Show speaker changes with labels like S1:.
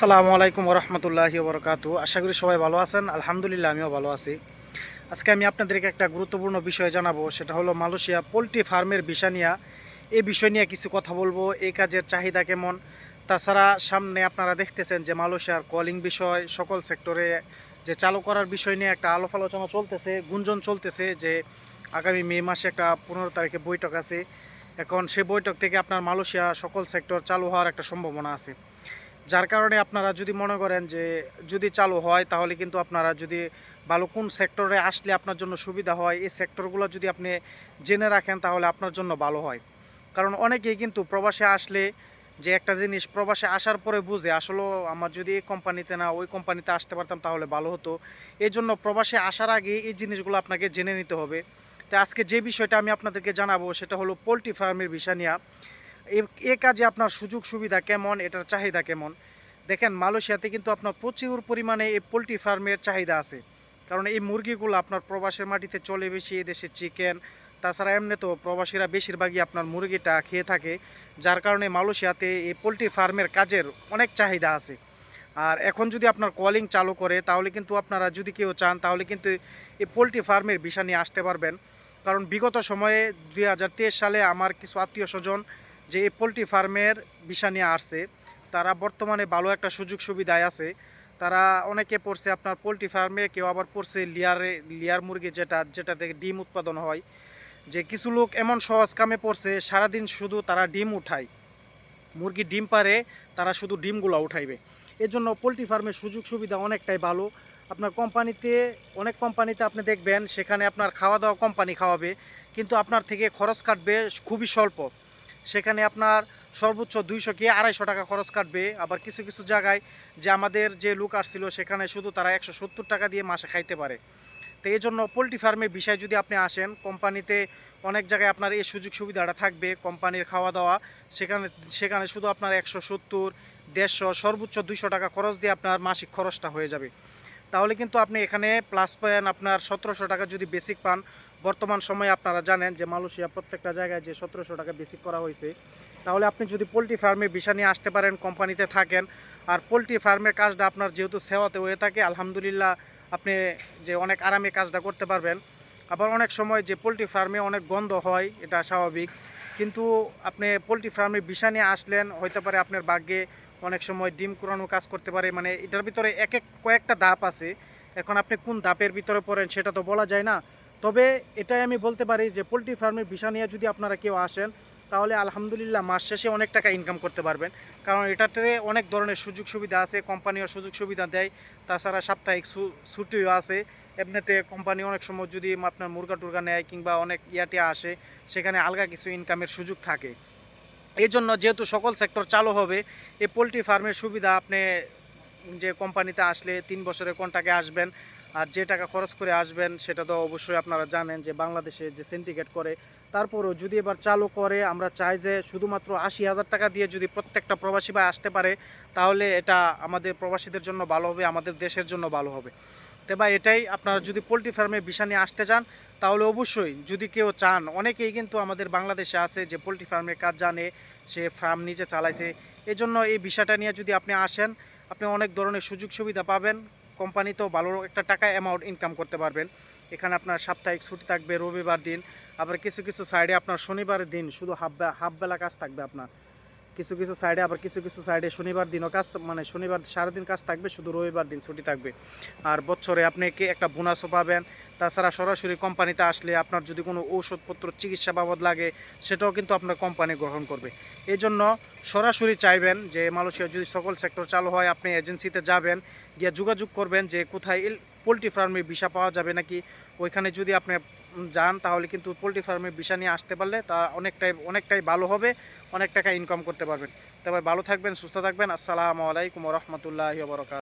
S1: আসসালামু আলাইকুম রহমতুল্লাহি বরকাতু আশা করি সবাই ভালো আছেন। আলহামদুলিল্লাহ, আমিও ভালো আছি। আজকে আমি আপনাদেরকে একটা গুরুত্বপূর্ণ বিষয় জানাব। সেটা হলো মালয়েশিয়া পোলট্রি ফার্মের বিষয় নিয়ে। এই বিষয় নিয়ে কিছু কথা বলব। এই কাজের চাহিদা কেমন? তাছাড়া সামনে আপনারা দেখতেছেন যে মালয়েশিয়ার কলিং বিষয়, সকল সেক্টরে যে চালু করার বিষয় নিয়ে একটা আলোপ আলোচনা চলতেছে, গুঞ্জন চলতেছে যে আগামী মে মাসে একটা পনেরো তারিখে বৈঠক আছে। এখন সে বৈঠক থেকে আপনার মালয়েশিয়া সকল সেক্টর চালু হওয়ার একটা সম্ভাবনা আছে। যার কারণে আপনারা যদি মনে করেন যে যদি চালু হয়, তাহলে কিন্তু আপনারা যদি ভালো কোন সেক্টরে আসলে আপনার জন্য সুবিধা হয়, এই সেক্টরগুলো যদি আপনি জেনে রাখেন, তাহলে আপনার জন্য ভালো হয়। কারণ অনেকেই কিন্তু প্রবাসে আসলে যে একটা জিনিস প্রবাসে আসার পরে বুঝে আসলে আমার যদি এই কোম্পানিতে না, ওই কোম্পানিতে আসতে পারতাম, তাহলে ভালো হতো। এই জন্য প্রবাসে আসার আগে এই জিনিসগুলো আপনাকে জেনে নিতে হবে। তো আজকে যে বিষয়টা আমি আপনাদেরকে জানাব, সেটা হলো পোলট্রি ফার্মের বিষয় নিয়ে। এ- এ কাজে আপনার সুযোগ সুবিধা কেমন, এটার চাহিদা কেমন? দেখেন, মালয়েশিয়াতে কিন্তু আপনার প্রচুর পরিমাণে এই পোলট্রি ফার্মের চাহিদা আছে। কারণ এই মুরগিগুলো আপনার প্রবাসের মাটিতে চলে বেশি এদেশে চিকেন, তাছাড়া এমনি তো প্রবাসীরা বেশিরভাগই আপনার মুরগিটা খেয়ে থাকে, যার কারণে মালয়েশিয়াতে এই পোলট্রি ফার্মের কাজের অনেক চাহিদা আছে। আর এখন যদি আপনার কলিং চালু করে, তাহলে কিন্তু আপনারা যদি কেউ চান, তাহলে কিন্তু এই পোলট্রি ফার্মের বিষয় নিয়ে আসতে পারবেন। কারণ বিগত সময়ে দু হাজার তেইশ সালে আমার কিছু আত্মীয় স্বজন যে এই পোলট্রি ফার্মের বিষয় নিয়ে আসছে তারা বর্তমানে ভালো একটা সুযোগ সুবিধায় আছে। তারা অনেকে পড়ছে আপনার পোলট্রি ফার্মে, কেউ আবার পড়ছে লিয়ারে, লিয়ার মুরগি যেটা যেটা থেকে ডিম উৎপাদন হয়। যে কিছু লোক এমন সহজ কামে পড়ছে, সারাদিন শুধু তারা ডিম উঠায়। মুরগি ডিম পারে, তারা শুধু ডিমগুলো উঠাইবে। এর জন্য পোলট্রি ফার্মের সুযোগ সুবিধা অনেকটাই ভালো। আপনার কোম্পানিতে, অনেক কোম্পানিতে আপনি দেখবেন, সেখানে আপনার খাওয়া দাওয়া কোম্পানি খাওয়াবে, কিন্তু আপনার থেকে খরচ কাটবে খুবই স্বল্প। সেখানে আপনার সর্বোচ্চ দুইশো কি আড়াইশো টাকা খরচ কাটবে। আবার কিছু কিছু জায়গায় যে আমাদের যে লোক আসছিল, সেখানে শুধু তারা একশো সত্তর টাকা দিয়ে মাসে খাইতে পারে। তো এই জন্য পোলট্রি ফার্মের বিষয় যদি আপনি আসেন, কোম্পানিতে অনেক জায়গায় আপনার এই সুযোগ সুবিধাটা থাকবে, কোম্পানির খাওয়া দাওয়া। সেখানে সেখানে শুধু আপনার একশো সত্তর, দেড়শো, সর্বোচ্চ দুইশো টাকা খরচ দিয়ে আপনার মাসিক খরচটা হয়ে যাবে। তাহলে কিন্তু আপনি এখানে প্লাস পয়েন্ট আপনার সতেরোশো টাকা যদি বেসিক পান বর্তমান সময়ে আপনারা জানেন যে মালয়েশিয়া প্রত্যেকটা জায়গায় যে সতেরোশো টাকা বেসিক করা হয়েছে, তাহলে আপনি যদি পোলট্রি ফার্মে বিষয় নিয়ে আসতে পারেন, কোম্পানিতে থাকেন, আর পোলট্রি ফার্মের কাজটা আপনার যেহেতু সেওয়াতে হয়ে থাকে, আলহামদুলিল্লাহ আপনি যে অনেক আরামে কাজটা করতে পারবেন। আবার অনেক সময় যে পোলট্রি ফার্মে অনেক গন্ধ হয়, এটা স্বাভাবিক। কিন্তু আপনি পোলট্রি ফার্মে বিষয় নিয়ে আসলেন, হইতে পারে আপনার ভাগ্যে অনেক সময় ডিম কুড়ানো কাজ করতে পারে মানে এটার ভিতরে এক এক কয়েকটা ধাপ আছে। এখন আপনি কোন ধাপের ভিতরে পড়েন সেটা তো বলা যায় না। তবে এটাই আমি বলতে পারি যে পোলট্রি ফার্মের বিষয় নিয়ে যদি আপনারা কেউ আসেন, তাহলে আলহামদুলিল্লাহ মাস শেষে অনেক টাকা ইনকাম করতে পারবেন। কারণ এটাতে অনেক ধরনের সুযোগ সুবিধা আছে, কোম্পানিও সুযোগ সুবিধা দেয়। তাছাড়া সাপ্তাহিক ছুটিও আছে। এমনিতে কোম্পানি অনেক সময় যদি আপনার মুরগা টুরগা নেয় কিংবা অনেক ইয়াটিয়া আসে, সেখানে আলগা কিছু ইনকামের সুযোগ থাকে। এই জন্য যেহেতু সকল সেক্টর চালু হবে, এই পোলট্রি ফার্মের সুবিধা আপনি যে কোম্পানিতে আসলে তিন বছরের কোনটাকে আসবেন আর যে টাকা খরচ করে আসবেন, সেটা তো অবশ্যই আপনারা জানেন যে বাংলাদেশে যে সিন্ডিকেট করে, তারপরও যদি এবার চালু করে, আমরা চাই যে শুধুমাত্র আশি হাজার টাকা দিয়ে যদি প্রত্যেকটা প্রবাসী ভাই আসতে পারে, তাহলে এটা আমাদের প্রবাসীদের জন্য ভালো হবে, আমাদের দেশের জন্য ভালো হবে। তো ভাই, এটাই আপনারা যদি পোলট্রি ফার্মে বিষা নিয়ে আসতে চান, তাহলে অবশ্যই যদি কেউ চান, অনেকেই কিন্তু আমাদের বাংলাদেশে আছে যে পোলট্রি ফার্মের কাজ জানে, সে ফার্ম নিজে চালাইছে। এজন্য এই বিষয়টা নিয়ে যদি আপনি আসেন, আপনি অনেক ধরনের সুযোগ সুবিধা পাবেন। কোম্পানিতেও ভালো একটা টাকা অ্যামাউন্ট ইনকাম করতে পারবেন। এখানে আপনার সাপ্তাহিক ছুটি থাকবে, রবিবার দিন। আবার কিছু কিছু সাইডে আপনার শনিবার দিন শুধু হাফ, হাফবেলা হাফ বেলা কাজ থাকবে আপনার। কিছু কিছু সাইডে আবার কিছু কিছু সাইডে শনিবার দিনও কাজ মানে শনিবার সারাদিন কাজ থাকবে, শুধু রবিবার দিন ছুটি থাকবে। আর বছরে আপনি কি একটা বোনাসও পাবেন। তাছাড়া সরাসরি কোম্পানিতে আসলে আপনার যদি কোনো ঔষধপত্র চিকিৎসা বাবদ লাগে, সেটাও কিন্তু আপনার কোম্পানি গ্রহণ করবে। এই জন্য সরাসরি চাইবেন যে, মালয়েশিয়া যদি সকল সেক্টর চালু হয়, আপনি এজেন্সিতে যাবেন, গিয়ে যোগাযোগ করবেন যে, কোথায় পোলট্রি ফার্মে ভিসা পাওয়া যাবে নাকি? ওইখানে যদি আপনি যান, তাহলে কিন্তু পোলট্রি ফার্মে বিষা নিয়ে আসতে পারলে তা অনেকটাই অনেকটাই ভালো হবে, অনেক টাকা ইনকাম করতে পারবেন। তবে ভালো থাকবেন, সুস্থ থাকবেন। আসসালামু আলাইকুম রহমতুল্লাহ বরকাত